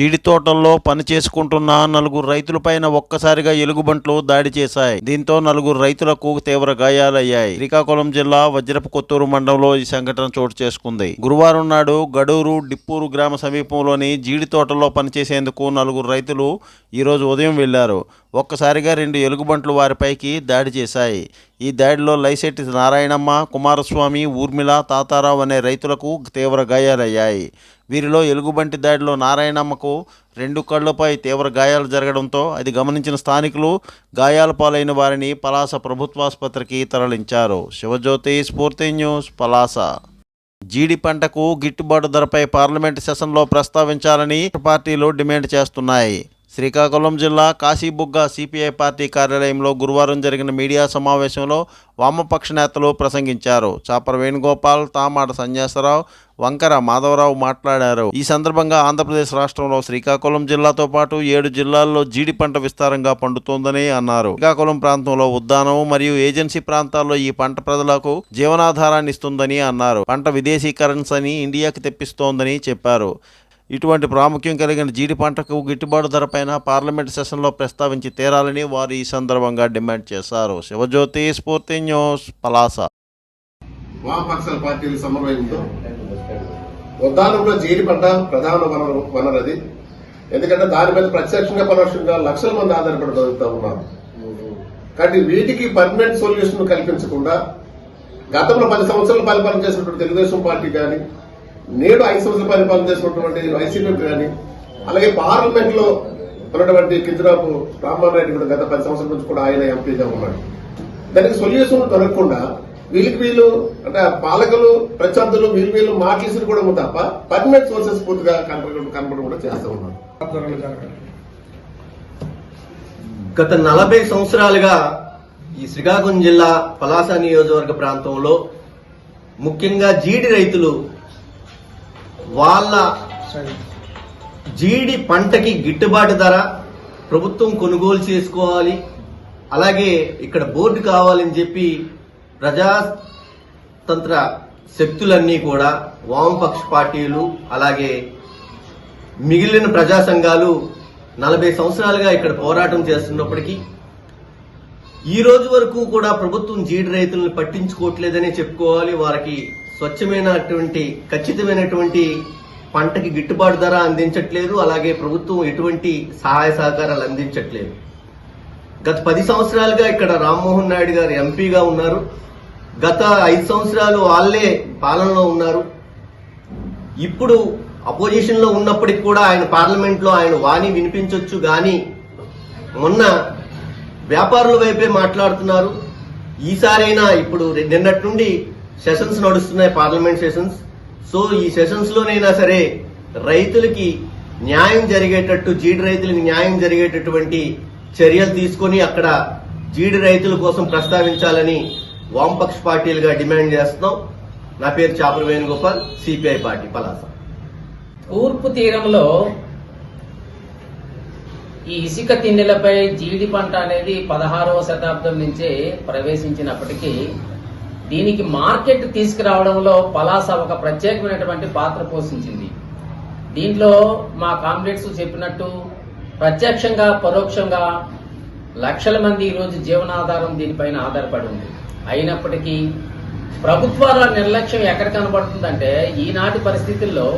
జీడి తోటల్లో పని చేసుకుంటున్న నలుగురు రైతులపైన ఒక్కసారిగా ఎలుగుబంట్లు దాడి చేశాయి. దీంతో నలుగురు రైతులకు తీవ్ర గాయాలయ్యాయి. శ్రీకాకుళం జిల్లా వజ్రపు కొత్తూరు మండలంలో ఈ సంఘటన చోటు చేసుకుంది. గురువారం నాడు గడూరు డిప్పూరు గ్రామ సమీపంలోని జీడి తోటల్లో పనిచేసేందుకు నలుగురు రైతులు ఈరోజు ఉదయం వెళ్ళారు. ఒక్కసారిగా రెండు ఎలుగుబంట్లు వారిపైకి దాడి చేశాయి. ఈ దాడిలో లైసెట్టి నారాయణమ్మ కుమారస్వామి ఊర్మిళ తాతారావు అనే రైతులకు తీవ్ర గాయాలయ్యాయి. వీరిలో ఎలుగుబంటి దాడిలో నారాయణమ్మకు రెండు కళ్ళపై తీవ్ర గాయాలు జరగడంతో అది గమనించిన స్థానికులు గాయాల పాలైన వారిని పలాస ప్రభుత్వాసుపత్రికి తరలించారు. శివజ్యోతి స్ఫూర్తి న్యూస్ పలాస. జీడి పంటకు గిట్టుబాటు ధరపై పార్లమెంటు సెషన్లో ప్రస్తావించాలని పార్టీలు డిమాండ్ చేస్తున్నాయి. శ్రీకాకుళం జిల్లా కాశీబుగ్గ సిపిఐ పార్టీ కార్యాలయంలో గురువారం జరిగిన మీడియా సమావేశంలో వామపక్ష నేతలు ప్రసంగించారు. చాపర వేణుగోపాల్ తామాడ సన్యాసరావు వంకర మాధవరావు మాట్లాడారు. ఈ సందర్భంగా ఆంధ్రప్రదేశ్ రాష్ట్రంలో శ్రీకాకుళం జిల్లాతో పాటు ఏడు జిల్లాల్లో జీడి పంట విస్తారంగా పండుతోందని అన్నారు. శ్రీకాకుళం ప్రాంతంలో ఉద్దానం మరియు ఏజెన్సీ ప్రాంతాల్లో ఈ పంట ప్రజలకు జీవనాధారాన్ని ఇస్తుందని అన్నారు. పంట విదేశీ కరెన్సీని ఇండియాకి తెప్పిస్తోందని చెప్పారు. ఇటువంటి ప్రాముఖ్యం కలిగిన జీడి పంటకు గిట్టుబాటు ధరపైన పార్లమెంట్ సెషన్లో ప్రస్తావించి తీరాలని వారు ఈ సందర్భంగా డిమాండ్ చేశారు. శివజ్యోతి స్ఫూర్తి న్యూస్ పలాస. వామపక్షాల పార్టీలు సమన్వయంతో ఉద్దానంలో జీడి పంట ప్రధాన వనరు వనరది. ఎందుకంటే దాని మీద ప్రత్యక్షంగా పరోక్షంగా లక్షల మంది ఆధారపడి చదువుతూ ఉన్నారు. కానీ వీటికి పర్మనెంట్ సొల్యూషన్ కల్పించకుండా గతంలో పది సంవత్సరాలు పరిపాలన చేసినటువంటి తెలుగుదేశం పార్టీ కానీ నేడు ఐదు సంవత్సరాల పరిపాలన చేసినటువంటి వైసీపీ కానీ అలాగే పార్లమెంట్లో ఉన్నటువంటి కింజరాపు రామ్మోహన్ రెడ్డి కూడా గత పది సంవత్సరాల నుంచి కూడా ఆయన ఎంపీగా ఉన్నాడు. దానికి సొల్యూషన్ దొరకకుండా వీళ్ళకి వీళ్ళు అంటే పాలకులు ప్రత్యర్థులు వీళ్ళు వీళ్ళు మాటలేసి కూడా ఉంది తప్ప పర్మనెంట్ సోర్సెస్ పూర్తిగా కనపడ కనపడ కూడా చేస్తూ ఉన్నారు. గత నలభై సంవత్సరాలుగా ఈ శ్రీకాకుళం జిల్లా పలాస నియోజకవర్గ ప్రాంతంలో ముఖ్యంగా జీడి రైతులు వాళ్ళ జీడి పంటకి గిట్టుబాటు ధర ప్రభుత్వం కొనుగోలు చేసుకోవాలి. అలాగే ఇక్కడ బోర్డు కావాలని చెప్పి ప్రజాతంత్ర శక్తులన్నీ కూడా వామపక్ష పార్టీలు అలాగే మిగిలిన ప్రజా సంఘాలు నలభై సంవత్సరాలుగా ఇక్కడ పోరాటం చేస్తున్నప్పటికీ ఈ రోజు వరకు కూడా ప్రభుత్వం జీడి రైతులను పట్టించుకోవట్లేదనే చెప్పుకోవాలి. వారికి స్వచ్ఛమైనటువంటి ఖచ్చితమైనటువంటి పంటకి గిట్టుబాటు ధర అందించట్లేదు. అలాగే ప్రభుత్వం ఎటువంటి సహాయ సహకారాలు అందించట్లేదు. గత పది సంవత్సరాలుగా ఇక్కడ రామ్మోహన్ నాయుడు గారు ఎంపీగా ఉన్నారు. గత ఐదు సంవత్సరాలు వాళ్ళే పాలనలో ఉన్నారు. ఇప్పుడు అపోజిషన్లో ఉన్నప్పటికి కూడా ఆయన పార్లమెంట్లో ఆయన వాణి వినిపించవచ్చు కానీ మొన్న వ్యాపారుల వైపే మాట్లాడుతున్నారు. ఈసారైనా ఇప్పుడు నిన్నటి నుండి సెషన్స్ నడుస్తున్నాయి పార్లమెంట్ సెషన్స్. సో ఈ సెషన్స్ లోనైనా సరే రైతులకి న్యాయం జరిగేటట్టు జీడి రైతులకు న్యాయం జరిగేటటువంటి చర్యలు తీసుకొని అక్కడ జీడి రైతుల కోసం ప్రస్తావించాలని వామపక్ష పార్టీలుగా డిమాండ్ చేస్తున్నాం. నా పేరు చాపర వేణుగోపాల్ సిపిఐ పార్టీ పలాస. తూర్పు తీరంలో ఈ ఇసుక తిన్నెలపై జీడి పంట అనేది పదహారవ శతాబ్దం నుంచే ప్రవేశించినప్పటికీ దీనికి మార్కెట్ తీసుకురావడంలో పలాస ఒక ప్రత్యేకమైనటువంటి పాత్ర పోషించింది. దీంట్లో మా కామ్రేడ్స్ చెప్పినట్టు ప్రత్యక్షంగా పరోక్షంగా లక్షల మంది ఈరోజు జీవనాధారం దీనిపైన ఆధారపడి ఉంది. అయినప్పటికీ ప్రభుత్వాల నిర్లక్ష్యం ఎక్కడ కనబడుతుందంటే ఈనాటి పరిస్థితుల్లో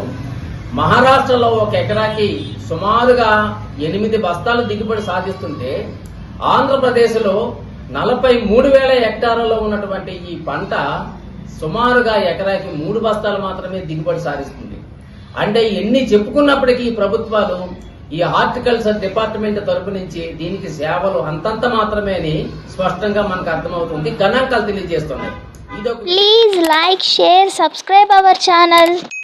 మహారాష్ట్రలో ఒక ఎకరాకి సుమారుగా ఎనిమిది బస్తాలు దిగుబడి సాధిస్తుంటే ఆంధ్రప్రదేశ్లో నలభై మూడు వేల హెక్టార్లలో ఉన్నటువంటి ఈ పంట సుమారుగా ఎకరాకి మూడు బస్తాలు మాత్రమే దిగుబడి సాధిస్తుంది. అంటే ఎన్ని చెప్పుకున్నప్పటికీ ఈ ప్రభుత్వాలు ఈ హార్టికల్చర్ డిపార్ట్మెంట్ తరపు నుంచి దీనికి సేవలు అంతంత మాత్రమే అని స్పష్టంగా మనకు అర్థమవుతుంది. గణాంకాలు తెలియజేస్తున్నాయి. Please like share subscribe our channel.